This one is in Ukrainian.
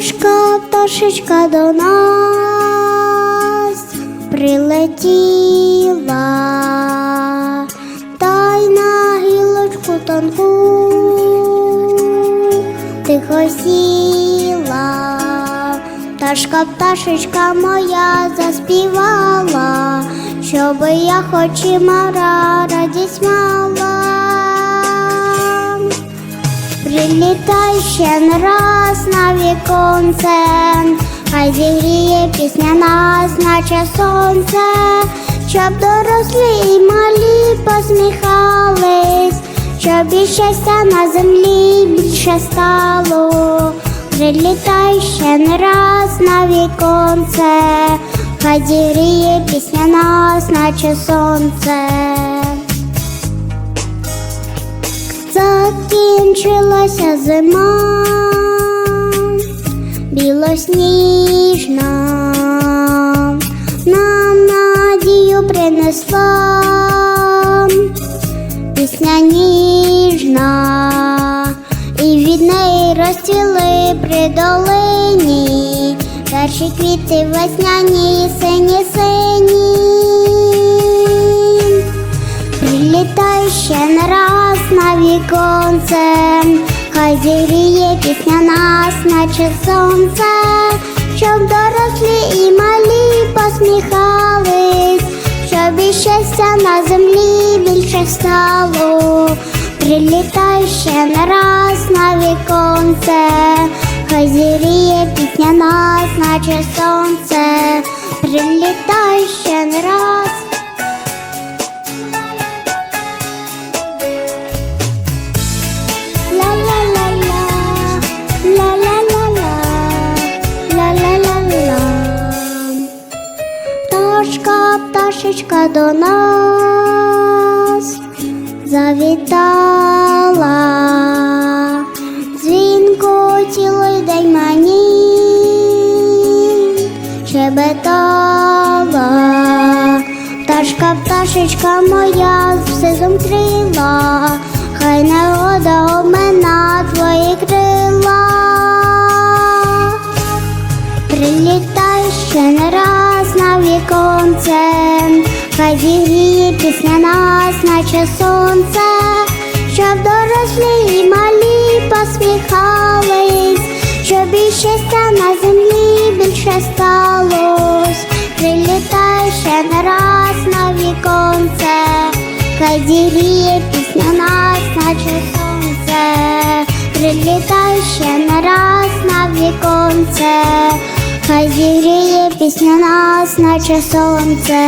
Пташка, пташечка до нас прилетіла, та й на гілочку тонку тихо сіла. Пташка, пташечка моя заспівала, щоби я хоч і мара радість мала. Прилітай ще не раз на віконце, хай зігріє пісня нас, наче сонце, щоб дорослі і малі посміхались, щоб і щастя на землі більше стало. Прилітай ще не раз на віконце, хай зігріє пісня нас, наче сонце. Закінчилася зима, білосніжна, нам надію принесла. Пісня ніжна, і від неї розцвіли при долині. Перші квіти весняні, сині сині. Віконце, хай зігріє пісня нас, наче сонце, щоб дорослі і малі посміхались, щоб і щастя на землі більше стало. Прилітай ще не раз на віконце, хай зігріє пісня нас, наче сонце, прилітай ще не раз. Пташечка до нас завітала, дзвінко цілий день мені щебетала. Пташка, пташечка моя все зумтріла, хай народа обмена твої крила. Прилітай ще не раз на віконце, хай зігріє пісня нас, наче сонце, щоб дорослі і малі посміхались, щоб і щастя на землі більше сталось. Прилітай ще не раз на віконце, хай зігріє пісня нас, наче сонце. Прилітай ще не раз на віконце, хай зігріє пісня нас, наче сонце.